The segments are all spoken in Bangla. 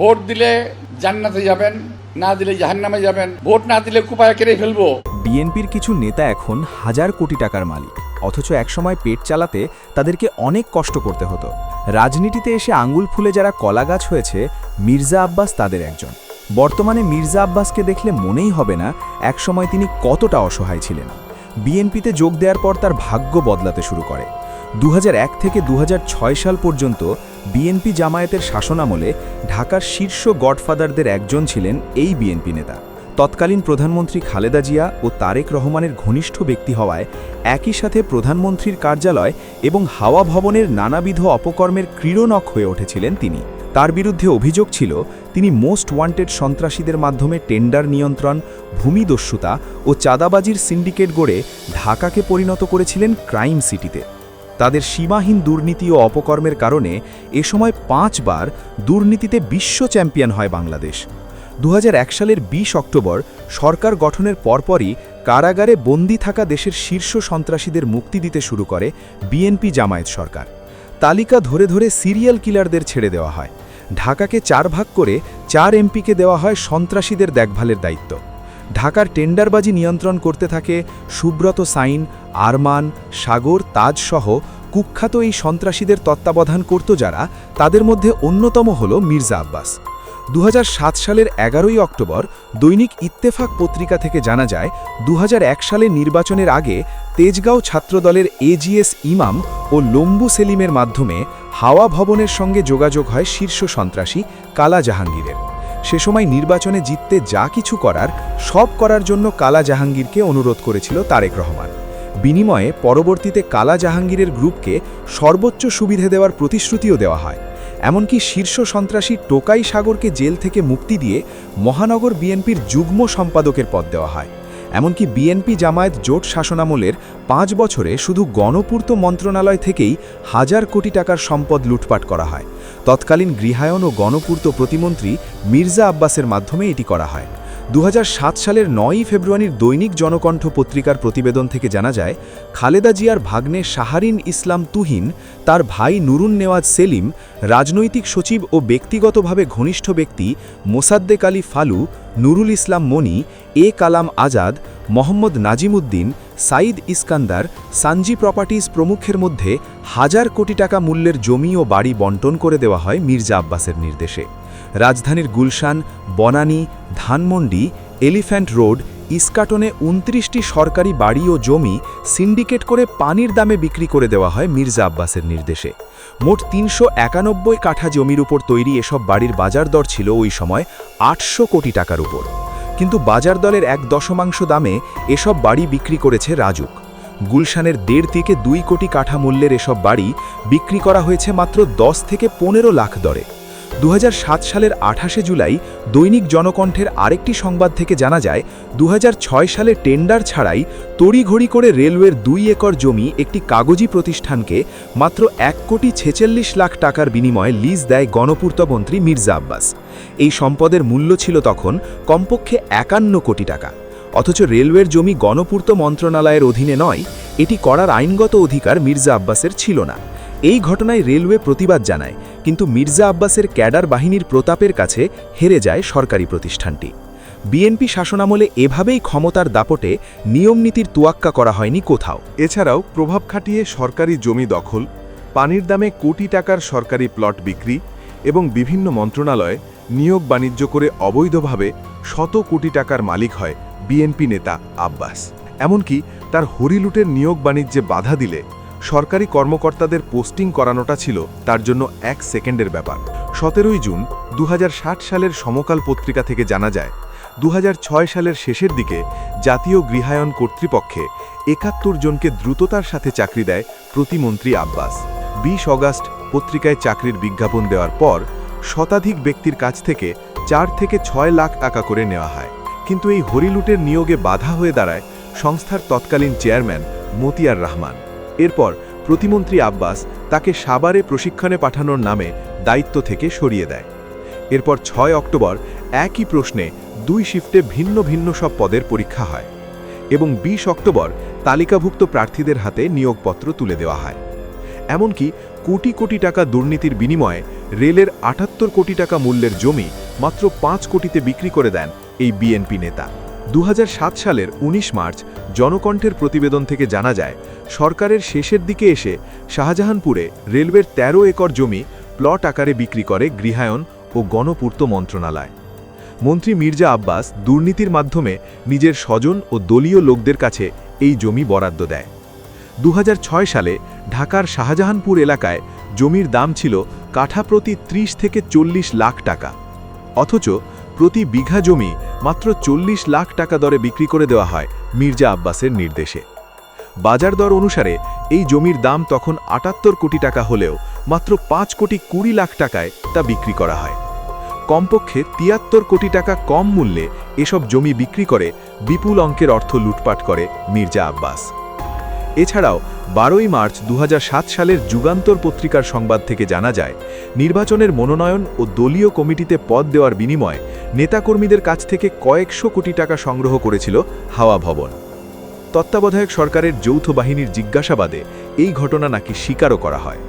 ভোট দিলে জান্নাতে যাবেন, না দিলে জাহান্নামে যাবেন। ভোট না দিলে কুপায় কেড়ে ফেলব। বিএনপির কিছু নেতা এখন হাজার কোটি টাকার মালিক। অথচ একসময় পেট চালাতে তাদেরকে অনেক কষ্ট করতে হতো। রাজনীতিতে এসে আঙ্গুল ফুলে যারা কলাগাছ হয়েছে, মির্জা আব্বাস তাদের একজন। বর্তমানে মির্জা আব্বাসকে দেখলে মনেই হবে না একসময় তিনি কতটা অসহায় ছিলেন। বিএনপিতে যোগ দেওয়ার পর তার ভাগ্য বদলাতে শুরু করে। দু হাজার এক থেকে দু হাজার ছয় সাল পর্যন্ত বিএনপি জামায়াতের শাসনামলে ঢাকার শীর্ষ গডফাদারদের একজন ছিলেন এই বিএনপি নেতা। তৎকালীন প্রধানমন্ত্রী খালেদা জিয়া ও তারেক রহমানের ঘনিষ্ঠ ব্যক্তি হওয়ায় একই সাথে প্রধানমন্ত্রীর কার্যালয় এবং হাওয়া ভবনের নানাবিধ অপকর্মের ক্রীড়নক হয়ে উঠেছিলেন তিনি। তার বিরুদ্ধে অভিযোগ ছিল, তিনি মোস্ট ওয়ান্টেড সন্ত্রাসীদের মাধ্যমে টেন্ডার নিয়ন্ত্রণ, ভূমিদস্যুতা ও চাঁদাবাজির সিন্ডিকেট গড়ে ঢাকাকে পরিণত করেছিলেন ক্রাইম সিটিতে। তাদের সীমাহীন দুর্নীতি ও অপকর্মের কারণে এ সময় পাঁচবার দুর্নীতিতে বিশ্ব চ্যাম্পিয়ন হয় বাংলাদেশ। দু হাজার এক সালের ২০ অক্টোবর সরকার গঠনের পরপরই কারাগারে বন্দি থাকা দেশের শীর্ষ সন্ত্রাসীদের মুক্তি দিতে শুরু করে বিএনপি জামায়াত সরকার। তালিকা ধরে ধরে সিরিয়াল কিলারদের ছেড়ে দেওয়া হয়। ঢাকাকে চার ভাগ করে চার এমপিকে দেওয়া হয় সন্ত্রাসীদের দেখভালের দায়িত্ব। ঢাকার টেন্ডারবাজি নিয়ন্ত্রণ করতে থাকে সুব্রত সাইন, আরমান, সাগর তাজসহ কুখ্যাত এই সন্ত্রাসীদের তত্ত্বাবধান করত যারা, তাদের মধ্যে অন্যতম হল মির্জা আব্বাস। দু হাজার সাত সালের এগারোই অক্টোবর দৈনিক ইত্তেফাক পত্রিকা থেকে জানা যায়, দুহাজার এক সালে নির্বাচনের আগে তেজগাঁও ছাত্রদলের এজিএস ইমাম ও লম্বু সেলিমের মাধ্যমে হাওয়া ভবনের সঙ্গে যোগাযোগ হয় শীর্ষ সন্ত্রাসী কালা জাহাঙ্গীরের সে সময় নির্বাচনে জিততে যা কিছু করার, সব করার জন্য কালা জাহাঙ্গীরকে অনুরোধ করেছিল তারেক রহমান। বিনিময়ে পরবর্তীতে কালা জাহাঙ্গীরের গ্রুপকে সর্বোচ্চ সুবিধে দেওয়ার প্রতিশ্রুতিও দেওয়া হয়। এমনকি শীর্ষ সন্ত্রাসী টোকাই সাগরকে জেল থেকে মুক্তি দিয়ে মহানগর বিএনপির যুগ্ম সম্পাদকের পদ দেওয়া হয়। এমনকি বিএনপি জামায়াত জোট শাসনামলের পাঁচ বছরে শুধু গণপূর্ত মন্ত্রণালয় থেকেই হাজার কোটি টাকার সম্পদ লুটপাট করা হয়। তৎকালীন গৃহায়ন ও গণপূর্ত প্রতিমন্ত্রী মির্জা আব্বাসের মাধ্যমে এটি করা হয়। দু হাজার সাত সালের নয়ই ফেব্রুয়ারির দৈনিক জনকণ্ঠ পত্রিকার প্রতিবেদন থেকে জানা যায়, খালেদা জিয়ার ভাগ্নে শাহারিন ইসলাম তুহিন, তার ভাই নুরুন নেওয়াজ সেলিম, রাজনৈতিক সচিব ও ব্যক্তিগতভাবে ঘনিষ্ঠ ব্যক্তি মোসাদ্দেক আলী ফালু, নুরুল ইসলাম মনি, এ কালাম আজাদ, মোহাম্মদ নাজিমুদ্দিন, সাইদ ইস্কান্দার, সানজি প্রপার্টিজ প্রমুখের মধ্যে হাজার কোটি টাকা মূল্যের জমি ও বাড়ি বন্টন করে দেওয়া হয় মির্জা আব্বাসের নির্দেশে। রাজধানীর গুলশান, বনানী, ধানমন্ডি, এলিফ্যান্ট রোড, ইস্কাটনে উনত্রিশটি সরকারি বাড়ি ও জমি সিন্ডিকেট করে পানির দামে বিক্রি করে দেওয়া হয় মির্জা আব্বাসের নির্দেশে। মোট তিনশো একানব্বই কাঠা জমির উপর তৈরি এসব বাড়ির বাজার দর ছিল ওই সময় আটশো কোটি টাকার উপর। কিন্তু বাজার দলের এক দশমাংশ দামে এসব বাড়ি বিক্রি করেছে রাজুক। গুলশানের দেড় থেকে দুই কোটি কাঠা মূল্যের এসব বাড়ি বিক্রি করা হয়েছে মাত্র দশ থেকে পনেরো লাখ দরে। দু হাজার সাত সালের আঠাশে জুলাই দৈনিক জনকণ্ঠের আরেকটি সংবাদ থেকে জানা যায় দু হাজার ছয় সালে টেন্ডার ছাড়াই তড়িঘড়ি করে রেলওয়ের দুই একর জমি একটি কাগজি প্রতিষ্ঠানকে মাত্র এক কোটি ছেচল্লিশ লাখ টাকার বিনিময়ে লিজ দেয় গণপূর্তমন্ত্রী মির্জা আব্বাস। এই সম্পদের মূল্য ছিল তখন কমপক্ষে একান্ন কোটি টাকা। অথচ রেলওয়ের জমি গণপূর্ত মন্ত্রণালয়ের অধীনে নয়, এটি করার আইনগত অধিকার মির্জা আব্বাসের ছিল না। এই ঘটনায় রেলওয়ে প্রতিবাদ জানায়, কিন্তু মির্জা আব্বাসের ক্যাডার বাহিনীর প্রতাপের কাছে হেরে যায় সরকারি প্রতিষ্ঠানটি। বিএনপি শাসনামলে এভাবেই ক্ষমতার দাপটে নিয়মনীতির তুয়াক্কা করা হয়নি কোথাও। এছাড়াও প্রভাব খাটিয়ে সরকারি জমি দখল, পানির দামে কোটি টাকার সরকারি প্লট বিক্রি এবং বিভিন্ন মন্ত্রণালয়ে নিয়োগ বাণিজ্য করে অবৈধভাবে শত কোটি টাকার মালিক হয় বিএনপি নেতা আব্বাস। এমনকি তার হরিলুটের নিয়োগ বাণিজ্যে বাধা দিলে সরকারি কর্মকর্তাদের পোস্টিং করানোটা ছিল তার জন্য এক সেকেন্ডের ব্যাপার। সতেরোই জুন দু হাজার ষাট সালের সমকাল পত্রিকা থেকে জানা যায় দু হাজার ছয় সালের শেষের দিকে জাতীয় গৃহায়ন কর্তৃপক্ষে একাত্তর জনকে দ্রুততার সাথে চাকরি দেয় প্রতিমন্ত্রী আব্বাস। বিশ অগাস্ট পত্রিকায় চাকরির বিজ্ঞাপন দেওয়ার পর শতাধিক ব্যক্তির কাছ থেকে চার থেকে ছয় লাখ টাকা করে নেওয়া হয়। কিন্তু এই হরিলুটের নিয়োগে বাধা হয়ে দাঁড়ায় সংস্থার তৎকালীন চেয়ারম্যান মতিয়ার রহমান। এরপর প্রতিমন্ত্রী আব্বাস তাকে সাবারে প্রশিক্ষণে পাঠানোর নামে দায়িত্ব থেকে সরিয়ে দেয়। এরপর ছয় অক্টোবর একই প্রশ্নে দুই শিফটে ভিন্ন ভিন্ন সব পদের পরীক্ষা হয় এবং ২০ অক্টোবর তালিকাভুক্ত প্রার্থীদের হাতে নিয়োগপত্র তুলে দেওয়া হয়। এমনকি কোটি কোটি টাকা দুর্নীতির বিনিময়ে রেলের আটাত্তর কোটি টাকা মূল্যের জমি মাত্র পাঁচ কোটিতে বিক্রি করে দেন এই বিএনপি নেতা। দু হাজার সাত সালের ১৯ মার্চ জনকণ্ঠের প্রতিবেদন থেকে জানা যায়, সরকারের শেষের দিকে এসে শাহজাহানপুরে রেলওয়ের ১৩ একর জমি প্লট আকারে বিক্রি করে গৃহায়ন ও গণপূর্ত মন্ত্রণালয়। মন্ত্রী মির্জা আব্বাস দুর্নীতির মাধ্যমে নিজের স্বজন ও দলীয় লোকদের কাছে এই জমি বরাদ্দ দেয়। দু হাজার ছয় সালে ঢাকার শাহজাহানপুর এলাকায় জমির দাম ছিল কাঠা প্রতি ৩০ থেকে চল্লিশ লাখ টাকা। অথচ প্রতি বিঘা জমি মাত্র চল্লিশ লাখ টাকা দরে বিক্রি করে দেওয়া হয় মির্জা আব্বাসের নির্দেশে। বাজার দর অনুসারে এই জমির দাম তখন আটাত্তর কোটি টাকা হলেও মাত্র পাঁচ কোটি কুড়ি লাখ টাকায় তা বিক্রি করা হয়। কমপক্ষে তিয়াত্তর কোটি টাকা কম মূল্যে এসব জমি বিক্রি করে বিপুল অঙ্কের অর্থ লুটপাট করে মির্জা আব্বাস। এছাড়াও বারোই মার্চ দু হাজার সাত সালের যুগান্তর পত্রিকার সংবাদ থেকে জানা যায়, নির্বাচনের মনোনয়ন ও দলীয় কমিটিতে পদ দেওয়ার বিনিময়ে নেতাকর্মীদের কাছ থেকে কয়েকশো কোটি টাকা সংগ্রহ করেছিল হাওয়া ভবন। তত্ত্বাবধায়ক সরকারের যৌথ বাহিনীর জিজ্ঞাসাবাদে এই ঘটনা নাকি স্বীকারও করা হয়।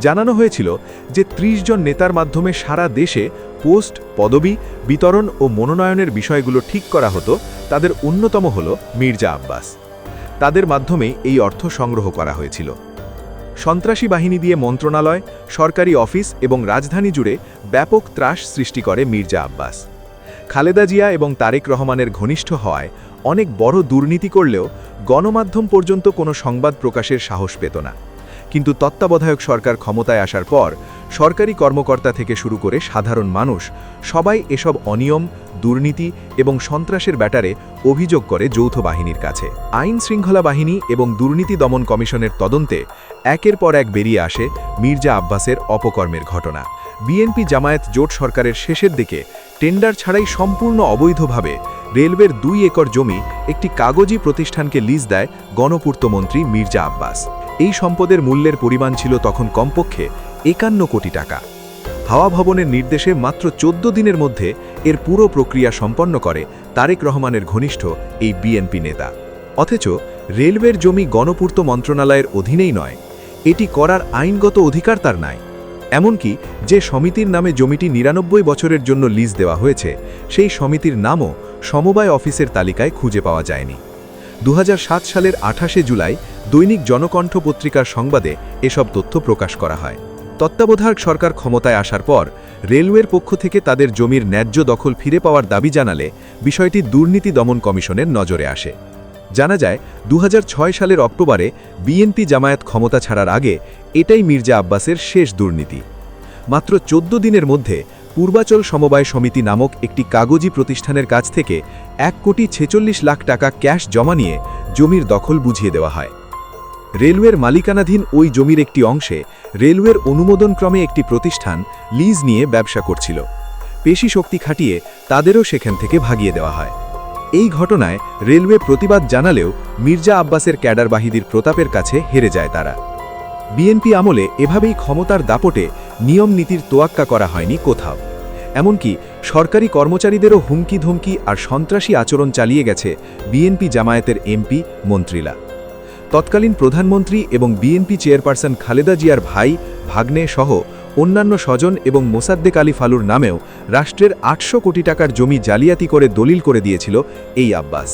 জানানো হয়েছিল যে ৩০ জন নেতার মাধ্যমে সারা দেশে পোস্ট, পদবি, বিতরণ ও মনোনয়নের বিষয়গুলো ঠিক করা হতো, তাদের অন্যতম হল মির্জা আব্বাস। তাদের মাধ্যমে এই অর্থ সংগ্রহ করা হয়েছিল। সন্ত্রাসী বাহিনী দিয়ে মন্ত্রণালয়, সরকারি অফিস এবং রাজধানী জুড়ে ব্যাপক ত্রাস সৃষ্টি করে মির্জা আব্বাস। খালেদা জিয়া এবং তারেক রহমানের ঘনিষ্ঠ হওয়ায় অনেক বড় দুর্নীতি করলেও গণমাধ্যম পর্যন্ত কোনো সংবাদ প্রকাশের সাহস পেত না। কিন্তু তত্ত্বাবধায়ক সরকার ক্ষমতায় আসার পর সরকারি কর্মকর্তা থেকে শুরু করে সাধারণ মানুষ সবাই এসব অনিয়ম, দুর্নীতি এবং সন্ত্রাসের ব্যাটারে অভিযোগ করে যৌথ বাহিনীর কাছে। আইন শৃঙ্খলা বাহিনী এবং দুর্নীতি দমন কমিশনের তদন্তে একের পর এক বেরিয়ে আসে মির্জা আব্বাসের অপকর্মের ঘটনা। বিএনপি জামায়াত জোট সরকারের শেষের দিকে টেন্ডার ছাড়াই সম্পূর্ণ অবৈধভাবে রেলওয়ের দুই একর জমি একটি কাগজি প্রতিষ্ঠানকে লিজ দেয় গণপূর্তমন্ত্রী মির্জা আব্বাস। এই সম্পদের মূল্যের পরিমাণ ছিল তখন কমপক্ষে একান্ন কোটি টাকা। হাওয়া ভবনের নির্দেশে মাত্র চোদ্দ দিনের মধ্যে এর পুরো প্রক্রিয়া সম্পন্ন করে তারেক রহমানের ঘনিষ্ঠ এই বিএনপি নেতা। অথচ রেলওয়ের জমি গণপূর্ত মন্ত্রণালয়ের অধীনেই নয়, এটি করার আইনগত অধিকার তার নাই। এমনকি যে সমিতির নামে জমিটি নিরানব্বই বছরের জন্য লিজ দেওয়া হয়েছে, সেই সমিতির নামও সমবায় অফিসের তালিকায় খুঁজে পাওয়া যায়নি। দু হাজার সাত সালের আঠাশে জুলাই দৈনিক জনকণ্ঠ পত্রিকার সংবাদে এসব তথ্য প্রকাশ করা হয়। তত্ত্বাবধায়ক সরকার ক্ষমতায় আসার পর রেলওয়ের পক্ষ থেকে তাদের জমির ন্যায্য দখল ফিরে পাওয়ার দাবি জানালে বিষয়টি দুর্নীতি দমন কমিশনের নজরে আসে। জানা যায় দু হাজার ছয় সালের অক্টোবরে বিএনপি জামায়াত ক্ষমতা ছাড়ার আগে এটাই মির্জা আব্বাসের শেষ দুর্নীতি। মাত্র চোদ্দ দিনের মধ্যে পূর্বাচল সমবায় সমিতি নামক একটি কাগজি প্রতিষ্ঠানের কাছ থেকে এক কোটি ছেচল্লিশ লাখ টাকা ক্যাশ জমা নিয়ে জমির দখল বুঝিয়ে দেওয়া হয়। রেলওয়ের মালিকানাধীন ওই জমির একটি অংশে রেলওয়ের অনুমোদনক্রমে একটি প্রতিষ্ঠান লিজ নিয়ে ব্যবসা করছিল। পেশি শক্তি খাটিয়ে তাদেরও সেখান থেকে ভাগিয়ে দেওয়া হয়। এই ঘটনায় রেলওয়ে প্রতিবাদ জানালেও মির্জা আব্বাসের ক্যাডার বাহিনীর প্রতাপের কাছে হেরে যায় তারা। বিএনপি আমলে এভাবেই ক্ষমতার দাপটে নিয়ম নীতির তোয়াক্কা করা হয়নি কোথাও। এমনকি সরকারি কর্মচারীদেরও হুমকি ধমকি আর সন্ত্রাসী আচরণ চালিয়ে গেছে বিএনপি জামায়াতের এমপি, মন্ত্রীরা। তৎকালীন প্রধানমন্ত্রী এবং বিএনপি চেয়ারপারসন খালেদা জিয়ার ভাই, ভাগ্নে সহ অন্যান্য স্বজন এবং মোসাদ্দেক আলী ফালুর নামেও রাষ্ট্রের আটশো কোটি টাকার জমি জালিয়াতি করে দলিল করে দিয়েছিল এই আব্বাস।